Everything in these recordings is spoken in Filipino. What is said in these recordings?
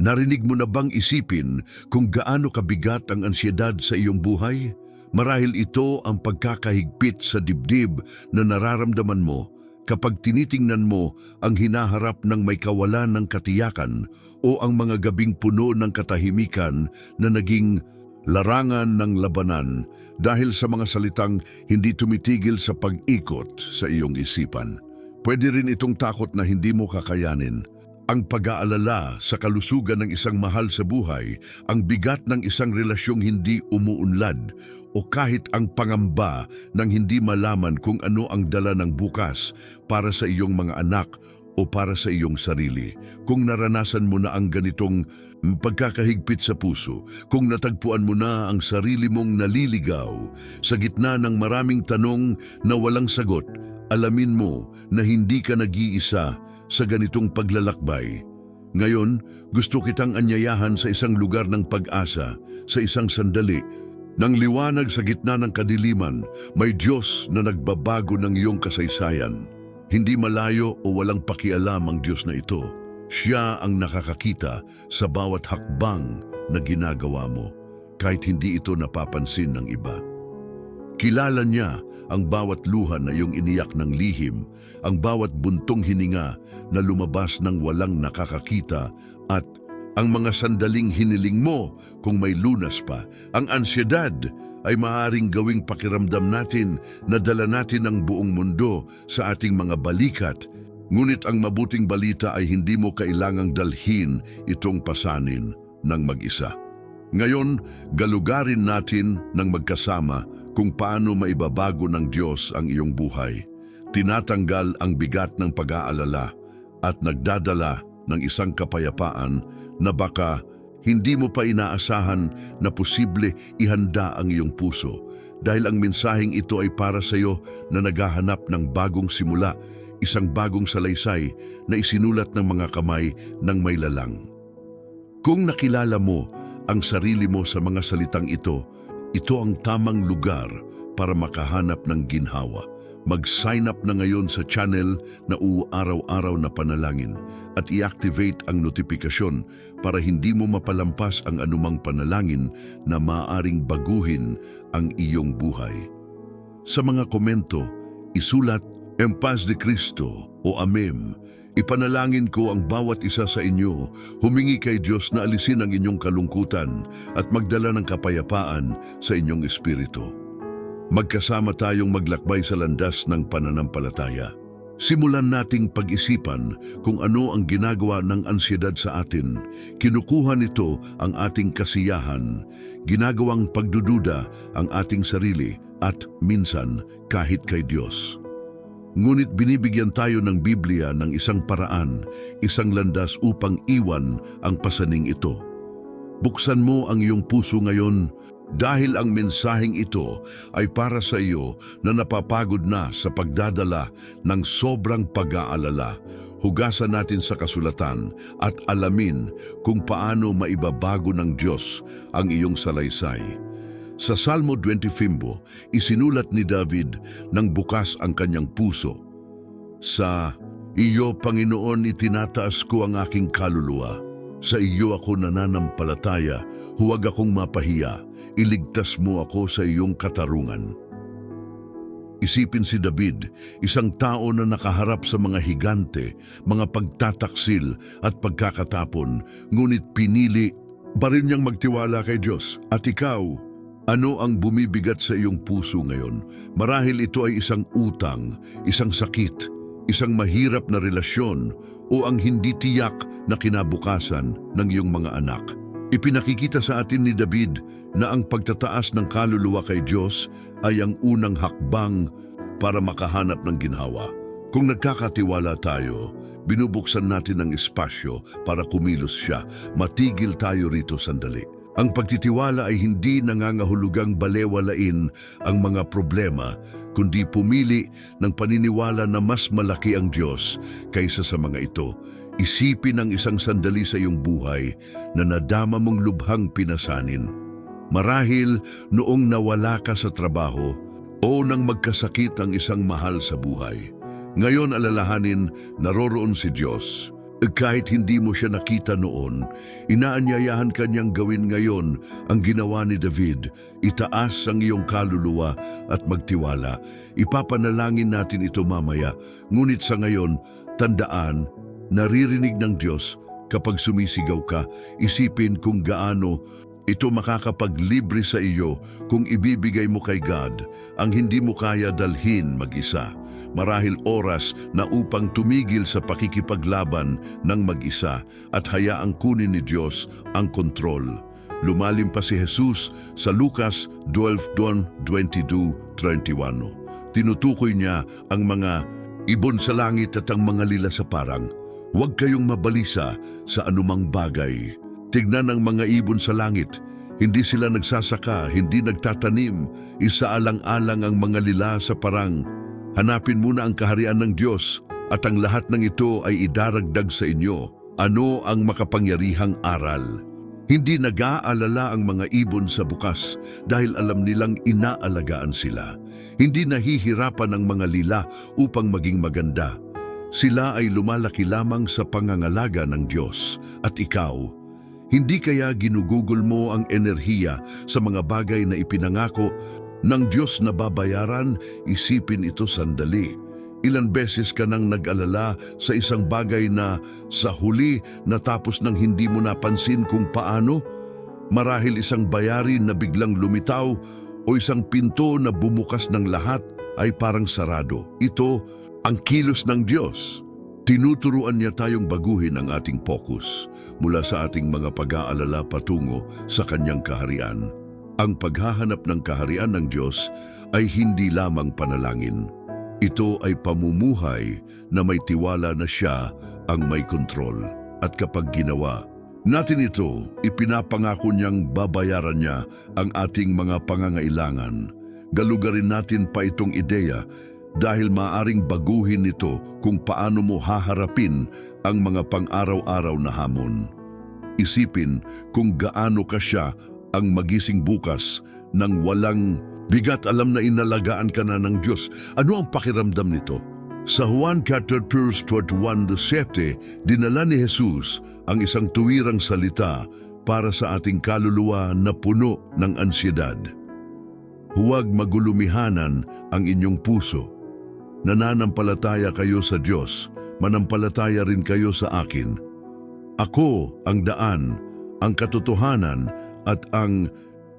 Narinig mo na bang isipin kung gaano kabigat ang ansyedad sa iyong buhay? Marahil ito ang pagkakahigpit sa dibdib na nararamdaman mo kapag tinitingnan mo ang hinaharap ng may kawalan ng katiyakan o ang mga gabing puno ng katahimikan na naging larangan ng labanan dahil sa mga salitang hindi tumitigil sa pag-ikot sa iyong isipan. Pwede rin itong takot na hindi mo kakayanin. Ang pag-aalala sa kalusugan ng isang mahal sa buhay, ang bigat ng isang relasyong hindi umuunlad, o kahit ang pangamba ng hindi malaman kung ano ang dala ng bukas para sa iyong mga anak o para sa iyong sarili. Kung naranasan mo na ang ganitong mm, pagkakahigpit sa puso, kung natagpuan mo na ang sarili mong naliligaw sa gitna ng maraming tanong na walang sagot, alamin mo na hindi ka nag-iisa sa ganitong paglalakbay. Ngayon, gusto kitang anyayahan sa isang lugar ng pag-asa, sa isang sandali. Nang liwanag sa gitna ng kadiliman, may Diyos na nagbabago ng iyong kasaysayan. Hindi malayo o walang pakialam ang Diyos na ito. Siya ang nakakakita sa bawat hakbang na ginagawa mo, kahit hindi ito napapansin ng iba. Kilala niya ang bawat luha na iyong iniyak ng lihim, ang bawat buntong hininga na lumabas ng walang nakakakita at ang mga sandaling hiniling mo kung may lunas pa. Ang ansyedad ay maaaring gawing pakiramdam natin na dala natin ang buong mundo sa ating mga balikat, ngunit ang mabuting balita ay hindi mo kailangang dalhin itong pasanin ng mag-isa. Ngayon, galugarin natin ng magkasama kung paano maibabago ng Diyos ang iyong buhay. Tinatanggal ang bigat ng pag-aalala at nagdadala ng isang kapayapaan na baka hindi mo pa inaasahan na posible ihanda ang iyong puso dahil ang mensaheng ito ay para sa iyo na naghahanap ng bagong simula, isang bagong salaysay na isinulat ng mga kamay ng may lalang. Kung nakilala mo ang sarili mo sa mga salitang ito, ito ang tamang lugar para makahanap ng ginhawa. Mag-sign up na ngayon sa channel na uaraw-araw na panalangin at i-activate ang notifikasyon para hindi mo mapalampas ang anumang panalangin na maaring baguhin ang iyong buhay. Sa mga komento, isulat En paz de Cristo o Amem. Ipanalangin ko ang bawat isa sa inyo, humingi kay Diyos na alisin ang inyong kalungkutan at magdala ng kapayapaan sa inyong espiritu. Magkasama tayong maglakbay sa landas ng pananampalataya. Simulan nating pag-isipan kung ano ang ginagawa ng ansyedad sa atin. Kinukuha nito ang ating kasiyahan, ginagawang pagdududa ang ating sarili at minsan kahit kay Diyos. Ngunit binibigyan tayo ng Biblia ng isang paraan, isang landas upang iwan ang pasaning ito. Buksan mo ang iyong puso ngayon dahil ang mensaheng ito ay para sa iyo na napapagod na sa pagdadala ng sobrang pag-aalala. Hugasan natin sa kasulatan at alamin kung paano maibabago ng Diyos ang iyong salaysay. Sa Salmo 25, isinulat ni David nang bukas ang kanyang puso. Sa iyo, Panginoon, itinataas ko ang aking kaluluwa. Sa iyo ako nananampalataya, huwag akong mapahiya. Iligtas mo ako sa iyong katarungan. Isipin si David, isang tao na nakaharap sa mga higante, mga pagtataksil at pagkakatapon, ngunit pinili ba rin niyang magtiwala kay Diyos. At ikaw, ano ang bumibigat sa iyong puso ngayon? Marahil ito ay isang utang, isang sakit, isang mahirap na relasyon o ang hindi tiyak na kinabukasan ng iyong mga anak. Ipinakikita sa atin ni David na ang pagtataas ng kaluluwa kay Diyos ay ang unang hakbang para makahanap ng ginhawa. Kung nagkakatiwala tayo, binubuksan natin ang espasyo para kumilos siya. Matigil tayo rito sandali. Ang pagtitiwala ay hindi nangangahulugang balewalain ang mga problema, kundi pumili ng paniniwala na mas malaki ang Diyos kaysa sa mga ito. Isipin ang isang sandali sa iyong buhay na nadama mong lubhang pinasanin. Marahil noong nawala ka sa trabaho o nang magkasakit ang isang mahal sa buhay. Ngayon alalahanin, naroroon si Diyos. Kahit hindi mo siya nakita noon, inaanyayahan kanyang gawin ngayon ang ginawa ni David. Itaas ang iyong kaluluwa at magtiwala. Ipapanalangin natin ito mamaya. Ngunit sa ngayon, tandaan, naririnig ng Diyos kapag sumisigaw ka, isipin kung gaano ito makakapaglibre sa iyo kung ibibigay mo kay God ang hindi mo kaya dalhin mag-isa. Marahil oras na upang tumigil sa pakikipaglaban ng mag-isa at hayaang kunin ni Diyos ang kontrol. Lumalim pa si Jesus sa Lucas 12:22-31. Tinutukoy niya ang mga ibon sa langit at ang mga lila sa parang. Huwag kayong mabalisa sa anumang bagay. Tignan ang mga ibon sa langit. Hindi sila nagsasaka, hindi nagtatanim. Isaalang-alang ang mga lila sa parang. Hanapin muna ang kaharian ng Diyos at ang lahat ng ito ay idaragdag sa inyo. Ano ang makapangyarihang aral? Hindi nag-aalala ang mga ibon sa bukas dahil alam nilang inaalagaan sila. Hindi nahihirapan ang mga lila upang maging maganda. Sila ay lumalaki lamang sa pangangalaga ng Diyos. At ikaw, hindi kaya ginugugol mo ang enerhiya sa mga bagay na ipinangako ng Diyos na babayaran, isipin ito sandali. Ilan beses ka nang nag-alala sa isang bagay na sa huli natapos nang hindi mo napansin kung paano? Marahil isang bayarin na biglang lumitaw o isang pinto na bumukas ng lahat ay parang sarado. Ito ang kilos ng Diyos. Tinuturuan niya tayong baguhin ang ating focus mula sa ating mga pag-aalala patungo sa kanyang kaharian. Ang paghahanap ng kaharian ng Diyos ay hindi lamang panalangin. Ito ay pamumuhay na may tiwala na siya ang may kontrol. At kapag ginawa natin ito, ipinapangako niyang babayaran niya ang ating mga pangangailangan. Galugarin natin pa itong ideya dahil maaring baguhin nito kung paano mo haharapin ang mga pang-araw-araw na hamon. Isipin kung gaano ka siya ang magising bukas nang walang bigat alam na inalagaan ka na ng Diyos. Ano ang pakiramdam nito? Sa Juan 14.21.7, dinala ni Jesus ang isang tuwirang salita para sa ating kaluluwa na puno ng ansyedad. Huwag magulumihanan ang inyong puso. Nananampalataya kayo sa Diyos, manampalataya rin kayo sa akin. Ako ang daan, ang katotohanan at ang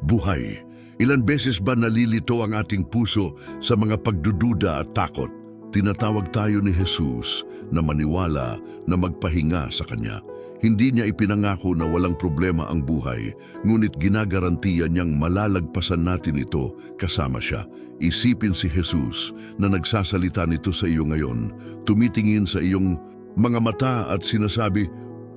buhay. Ilan beses ba nalilito ang ating puso sa mga pagdududa at takot? Tinatawag tayo ni Jesus na maniwala na magpahinga sa Kanya. Hindi niya ipinangako na walang problema ang buhay, ngunit ginagarantiya niyang malalagpasan natin ito kasama siya. Isipin si Jesus na nagsasalita nito sa iyo ngayon, tumitingin sa iyong mga mata at sinasabi,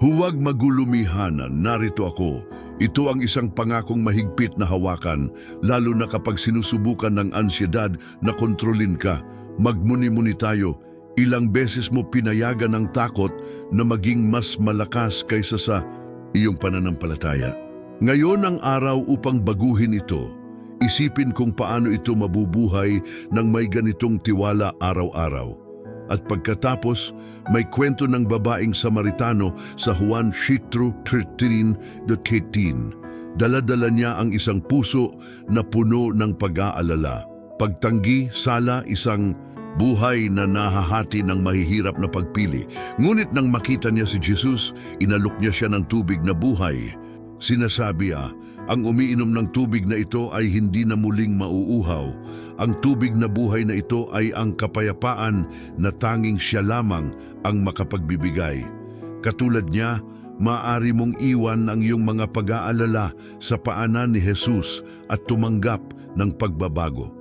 Huwag magulumihanan, narito ako. Ito ang isang pangakong mahigpit na hawakan, lalo na kapag sinusubukan ng ansyedad na kontrolin ka. Magmuni-muni tayo, ilang beses mo pinayagan ng takot na maging mas malakas kaysa sa iyong pananampalataya. Ngayon ang araw upang baguhin ito. Isipin kung paano ito mabubuhay ng may ganitong tiwala araw-araw. At pagkatapos, may kwento ng babaeng Samaritano sa Juan 13.13. Daladala niya ang isang puso na puno ng pag-aalala. Pagtanggi, sala, isang buhay na nahahati ng mahihirap na pagpili. Ngunit nang makita niya si Jesus, inalok niya siya ng tubig na buhay. Sinasabi ah, ang umiinom ng tubig na ito ay hindi na muling mauuhaw. Ang tubig na buhay na ito ay ang kapayapaan na tanging siya lamang ang makapagbibigay. Katulad niya, maaari mong iwan ang iyong mga pag-aalala sa paanan ni Jesus at tumanggap ng pagbabago.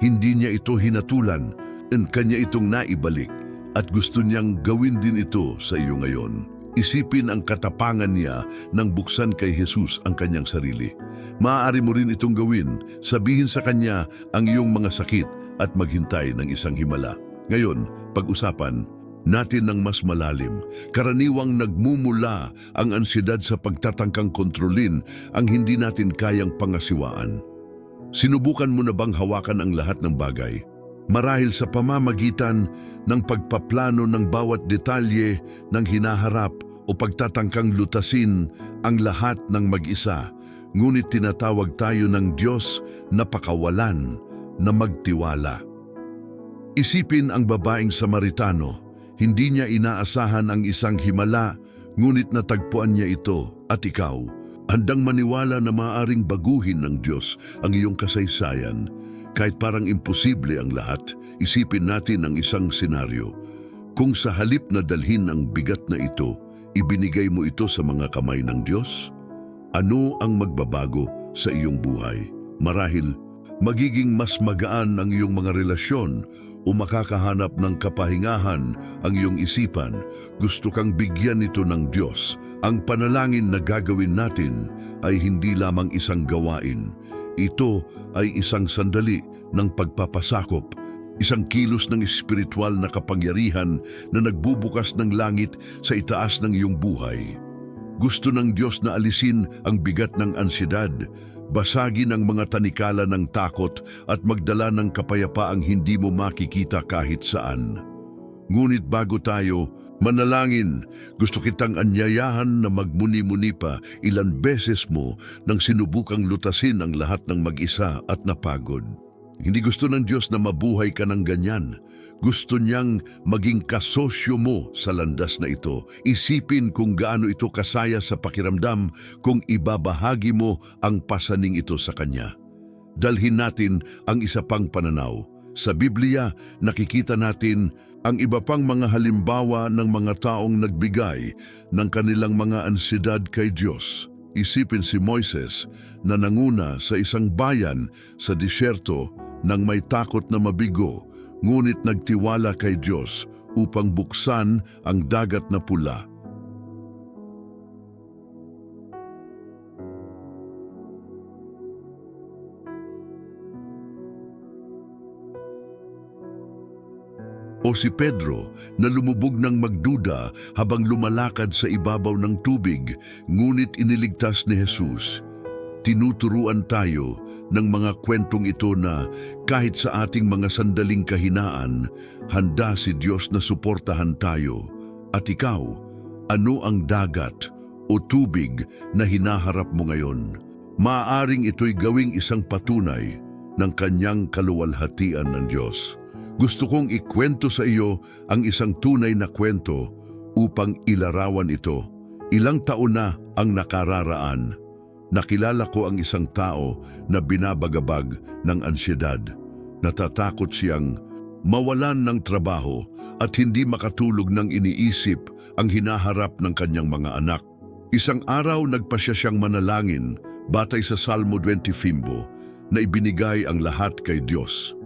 Hindi niya ito hinatulan, and kanya itong naibalik at gusto niyang gawin din ito sa iyo ngayon. Isipin ang katapangan niya nang buksan kay Jesus ang kanyang sarili. Maaari mo rin itong gawin, sabihin sa kanya ang iyong mga sakit at maghintay ng isang himala. Ngayon, pag-usapan natin ng mas malalim. Karaniwang nagmumula ang ansyedad sa pagtatangkang kontrolin ang hindi natin kayang pangasiwaan. Sinubukan mo na bang hawakan ang lahat ng bagay? Marahil sa pamamagitan ng pagpaplano ng bawat detalye ng hinaharap o pagtatangkang lutasin ang lahat ng mag-isa, ngunit tinatawag tayo ng Diyos na pakawalan na magtiwala. Isipin ang babaeng Samaritano, hindi niya inaasahan ang isang himala, ngunit natagpuan niya ito at ikaw. Handang maniwala na maaring baguhin ng Diyos ang iyong kasaysayan. Kahit parang imposible ang lahat, isipin natin ang isang senaryo. Kung sa halip na dalhin ang bigat na ito, ibinigay mo ito sa mga kamay ng Diyos? Ano ang magbabago sa iyong buhay? Marahil, magiging mas magaan ang iyong mga relasyon o makakahanap ng kapahingahan ang iyong isipan. Gusto kang bigyan ito ng Diyos. Ang panalangin na gagawin natin ay hindi lamang isang gawain. Ito ay isang sandali ng pagpapasakop, isang kilos ng espiritual na kapangyarihan na nagbubukas ng langit sa itaas ng iyong buhay. Gusto ng Diyos na alisin ang bigat ng ansyedad, basagin ang mga tanikala ng takot at magdala ng kapayapaang hindi mo makikita kahit saan. Ngunit bago tayo, manalangin, gusto kitang anyayahan na magmuni-muni pa ilan beses mo nang sinubukang lutasin ang lahat ng mag-isa at napagod. Hindi gusto ng Diyos na mabuhay ka ng ganyan. Gusto niyang maging kasosyo mo sa landas na ito. Isipin kung gaano ito kasaya sa pakiramdam kung ibabahagi mo ang pasaning ito sa Kanya. Dalhin natin ang isa pang pananaw. Sa Biblia, nakikita natin ang iba pang mga halimbawa ng mga taong nagbigay ng kanilang mga ansidad kay Diyos. Isipin si Moises na nanguna sa isang bayan sa disyerto nang may takot na mabigo, ngunit nagtiwala kay Diyos upang buksan ang dagat na pula. O si Pedro na lumubog ng magduda habang lumalakad sa ibabaw ng tubig, ngunit iniligtas ni Jesus. Tinuturuan tayo ng mga kwentong ito na kahit sa ating mga sandaling kahinaan, handa si Diyos na suportahan tayo. At ikaw, ano ang dagat o tubig na hinaharap mo ngayon? Maaring ito'y gawing isang patunay ng kanyang kaluwalhatian ng Diyos. Gusto kong ikwento sa iyo ang isang tunay na kwento upang ilarawan ito. Ilang taon na ang nakararaan. Nakilala ko ang isang tao na binabagabag ng ansyedad. Natatakot siyang mawalan ng trabaho at hindi makatulog ng iniisip ang hinaharap ng kanyang mga anak. Isang araw nagpasya siyang manalangin batay sa Salmo 25 na ibinigay ang lahat kay Diyos.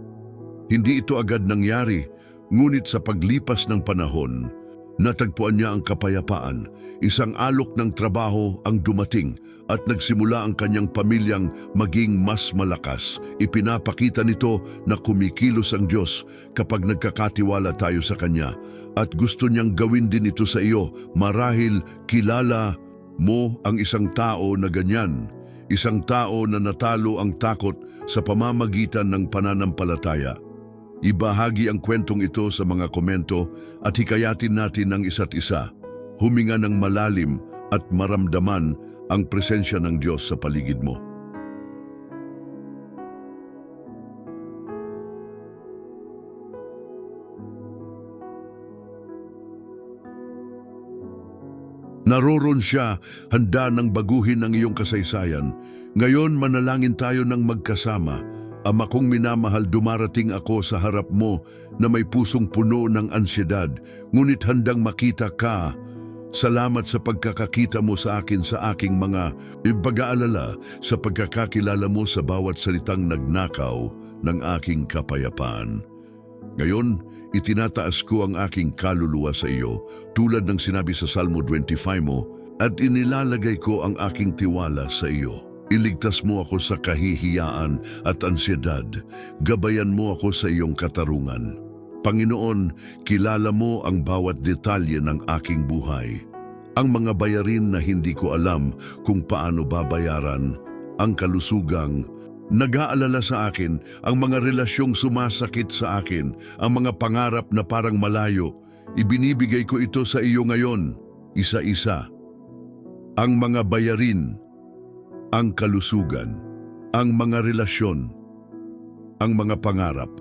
Hindi ito agad nangyari, ngunit sa paglipas ng panahon, natagpuan niya ang kapayapaan. Isang alok ng trabaho ang dumating at nagsimula ang kanyang pamilyang maging mas malakas. Ipinapakita nito na kumikilos ang Diyos kapag nagkakatiwala tayo sa Kanya at gusto niyang gawin din ito sa iyo marahil kilala mo ang isang tao na ganyan. Isang tao na natalo ang takot sa pamamagitan ng pananampalataya. Ibahagi ang kwentong ito sa mga komento at hikayatin natin ang isa't isa. Huminga ng malalim at maramdaman ang presensya ng Diyos sa paligid mo. Naroron siya, handa ng baguhin ang iyong kasaysayan. Ngayon manalangin tayo ng magkasama. Ama kong minamahal, dumarating ako sa harap mo na may pusong puno ng ansyedad, ngunit handang makita ka. Salamat sa pagkakakita mo sa akin sa aking mga pag-aalala sa pagkakakilala mo sa bawat salitang nagnakaw ng aking kapayapaan. Ngayon, itinataas ko ang aking kaluluwa sa iyo tulad ng sinabi sa Salmo 25 mo at inilalagay ko ang aking tiwala sa iyo. Iligtas mo ako sa kahihiyaan at ansyedad. Gabayan mo ako sa iyong katarungan. Panginoon, kilala mo ang bawat detalye ng aking buhay. Ang mga bayarin na hindi ko alam kung paano babayaran, ang kalusugang Nag-aalala sa akin ang mga relasyong sumasakit sa akin, ang mga pangarap na parang malayo. Ibinibigay ko ito sa iyo ngayon, isa-isa. Ang mga bayarin, ang kalusugan, ang mga relasyon, ang mga pangarap.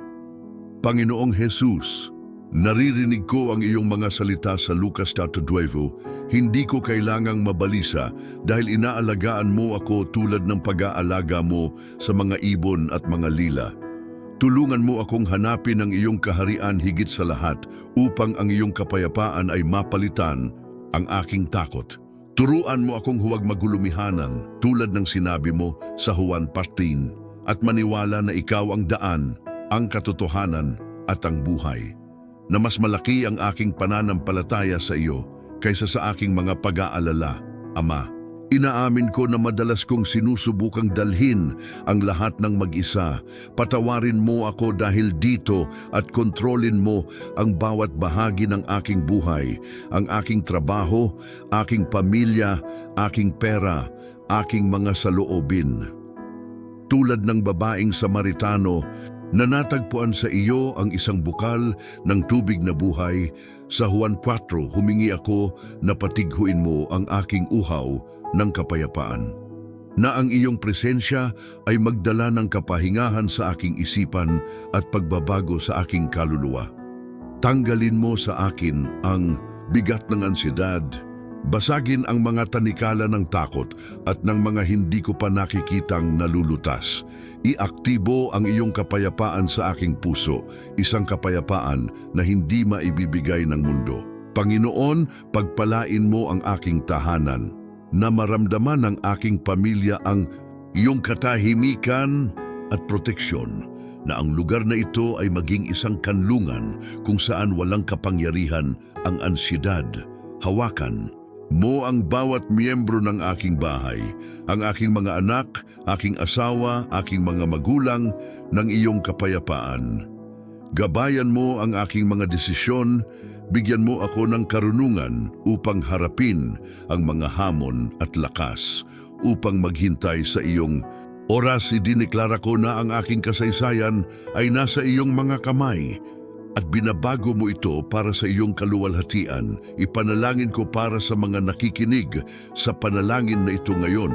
Panginoong Jesus, naririnig ko ang iyong mga salita sa Lucas 12. Hindi ko kailangang mabalisa dahil inaalagaan mo ako tulad ng pag-aalaga mo sa mga ibon at mga lila. Tulungan mo akong hanapin ang iyong kaharian higit sa lahat upang ang iyong kapayapaan ay mapalitan ang aking takot. Turuan mo akong huwag magulumihanan tulad ng sinabi mo sa Juan 14 at maniwala na ikaw ang daan, ang katotohanan at ang buhay. Na mas malaki ang aking pananampalataya sa iyo kaysa sa aking mga pag-aalala, Ama. Inaamin ko na madalas kong sinusubukang dalhin ang lahat ng mag-isa. Patawarin mo ako dahil dito at kontrolin mo ang bawat bahagi ng aking buhay, ang aking trabaho, aking pamilya, aking pera, aking mga saloobin. Tulad ng babaeng Samaritano na natagpuan sa iyo ang isang bukal ng tubig na buhay, sa Juan 4 humingi ako na patighuin mo ang aking uhaw ng kapayapaan. Na ang iyong presensya ay magdala ng kapahingahan sa aking isipan at pagbabago sa aking kaluluwa. Tanggalin mo sa akin ang bigat ng ansiedad, basagin ang mga tanikala ng takot at ng mga hindi ko pa nakikitang nalulutas. Iaktibo ang iyong kapayapaan sa aking puso, isang kapayapaan na hindi maibibigay ng mundo. Panginoon, pagpalain mo ang aking tahanan, na maramdaman ng aking pamilya ang iyong katahimikan at proteksyon, na ang lugar na ito ay maging isang kanlungan kung saan walang kapangyarihan ang ansyedad, hawakan, mo ang bawat miyembro ng aking bahay, ang aking mga anak, aking asawa, aking mga magulang ng iyong kapayapaan. Gabayan mo ang aking mga desisyon, bigyan mo ako ng karunungan upang harapin ang mga hamon at lakas, upang maghintay sa iyong oras idiniklara ko na ang aking kasaysayan ay nasa iyong mga kamay, at binabago mo ito para sa iyong kaluwalhatian. Ipanalangin ko para sa mga nakikinig sa panalangin na ito ngayon,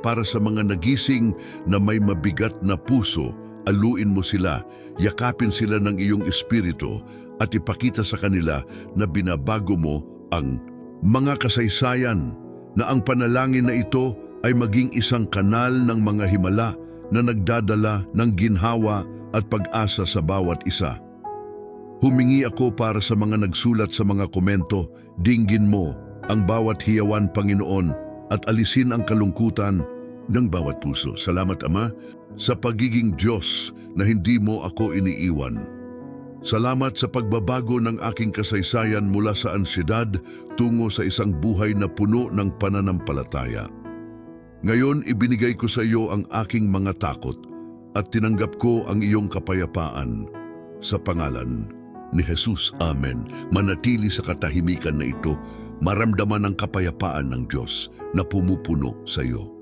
para sa mga nagising na may mabigat na puso, aluin mo sila, yakapin sila ng iyong espiritu at ipakita sa kanila na binabago mo ang mga kasaysayan na ang panalangin na ito ay maging isang kanal ng mga himala na nagdadala ng ginhawa at pag-asa sa bawat isa. Humingi ako para sa mga nagsulat sa mga komento, dinggin mo ang bawat hiyawan Panginoon at alisin ang kalungkutan ng bawat puso. Salamat Ama sa pagiging Diyos na hindi mo ako iniiwan. Salamat sa pagbabago ng aking kasaysayan mula sa ansyedad tungo sa isang buhay na puno ng pananampalataya. Ngayon ibinigay ko sa iyo ang aking mga takot at tinanggap ko ang iyong kapayapaan sa pangalan ni Jesus. Amen. Manatili sa katahimikan na ito, maramdaman ang kapayapaan ng Diyos na pumupuno sa iyo.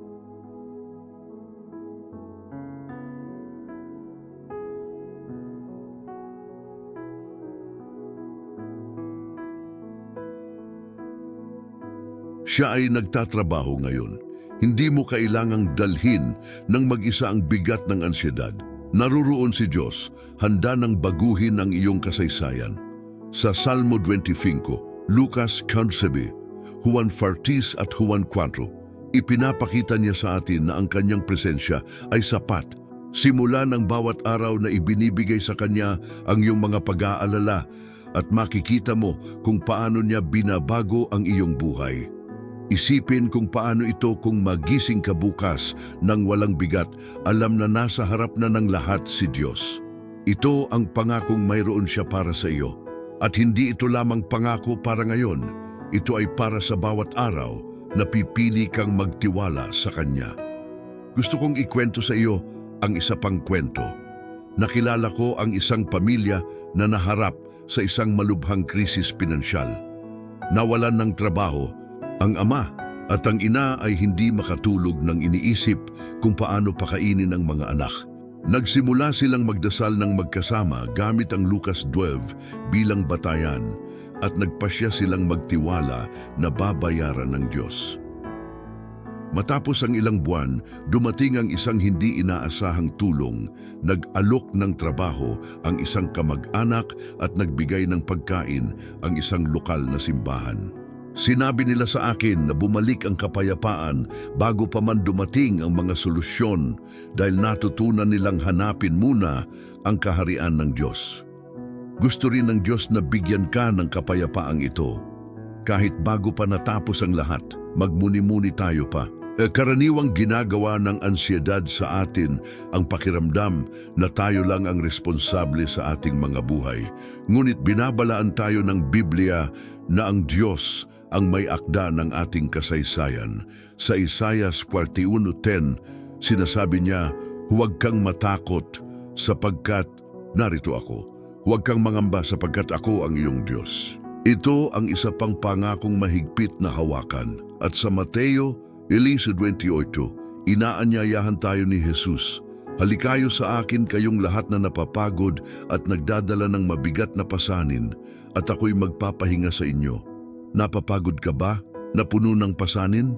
Siya ay nagtatrabaho ngayon. Hindi mo kailangang dalhin ng mag-isa ang bigat ng ansyedad. Naruroon si Diyos, handa ng baguhin ang iyong kasaysayan. Sa Salmo 25, Lucas 15, Juan 14 at Juan 4, ipinapakita niya sa atin na ang kanyang presensya ay sapat. Simula ng bawat araw na ibinibigay sa kanya ang iyong mga pag-aalala at makikita mo kung paano niya binabago ang iyong buhay. Isipin kung paano ito kung magising ka bukas ng walang bigat, alam na nasa harap na ng lahat si Diyos. Ito ang pangakong mayroon siya para sa iyo. At hindi ito lamang pangako para ngayon, ito ay para sa bawat araw na pipili kang magtiwala sa Kanya. Gusto kong ikwento sa iyo ang isa pang kwento. Nakilala ko ang isang pamilya na naharap sa isang malubhang krisis pinansyal. Nawalan ng trabaho ang ama At ang ina ay hindi makatulog nang iniisip kung paano pakainin ang mga anak. Nagsimula silang magdasal ng magkasama gamit ang Lucas 12 bilang batayan at nagpasya silang magtiwala na babayaran ng Diyos. Matapos ang ilang buwan, dumating ang isang hindi inaasahang tulong, nag-alok ng trabaho ang isang kamag-anak at nagbigay ng pagkain ang isang lokal na simbahan. Sinabi nila sa akin na bumalik ang kapayapaan bago pa man dumating ang mga solusyon dahil natutunan nilang hanapin muna ang kaharian ng Diyos. Gusto rin ng Diyos na bigyan ka ng kapayapaang ito. Kahit bago pa natapos ang lahat, magmuni-muni tayo pa. Eh, Karaniwang ginagawa ng ansyedad sa atin ang pakiramdam na tayo lang ang responsable sa ating mga buhay. Ngunit binabalaan tayo ng Biblia na ang Diyos ang may akda ng ating kasaysayan. Sa Isaiah 41.10, sinasabi niya, Huwag kang matakot sapagkat narito ako. Huwag kang mangamba sapagkat ako ang iyong Diyos. Ito ang isa pang pangakong mahigpit na hawakan. At sa Mateo 11.28, inaanyayahan tayo ni Jesus. Halikayo sa akin kayong lahat na napapagod at nagdadala ng mabigat na pasanin, at ako'y magpapahinga sa inyo. Napapagod ka ba? Napuno ng pasanin?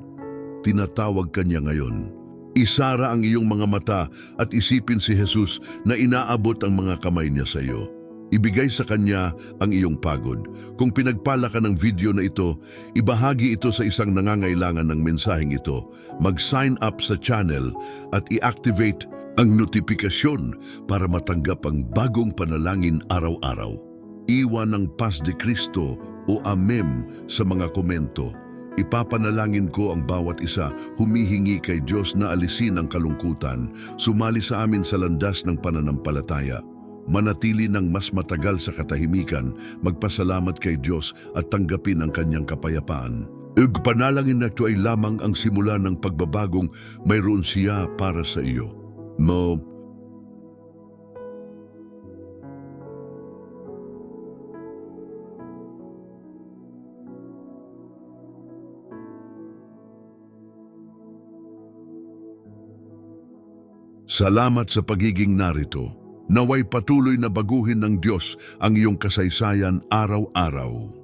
Tinatawag ka niya ngayon. Isara ang iyong mga mata at isipin si Jesus na inaabot ang mga kamay niya sa iyo. Ibigay sa Kanya ang iyong pagod. Kung pinagpala ka ng video na ito, ibahagi ito sa isang nangangailangan ng mensaheng ito. Mag-sign up sa channel at i-activate ang notifikasyon para matanggap ang bagong panalangin araw-araw. Iwan ng Paz de Cristo o Amem sa mga komento. Ipapanalangin ko ang bawat isa, humihingi kay Diyos na alisin ang kalungkutan, sumali sa amin sa landas ng pananampalataya. Manatili ng mas matagal sa katahimikan, magpasalamat kay Diyos at tanggapin ang kanyang kapayapaan. Ug panalangin na ito ay lamang ang simula ng pagbabagong mayroon siya para sa iyo. Mo, Salamat sa pagiging narito. Naway patuloy na baguhin ng Diyos ang iyong kasaysayan araw-araw.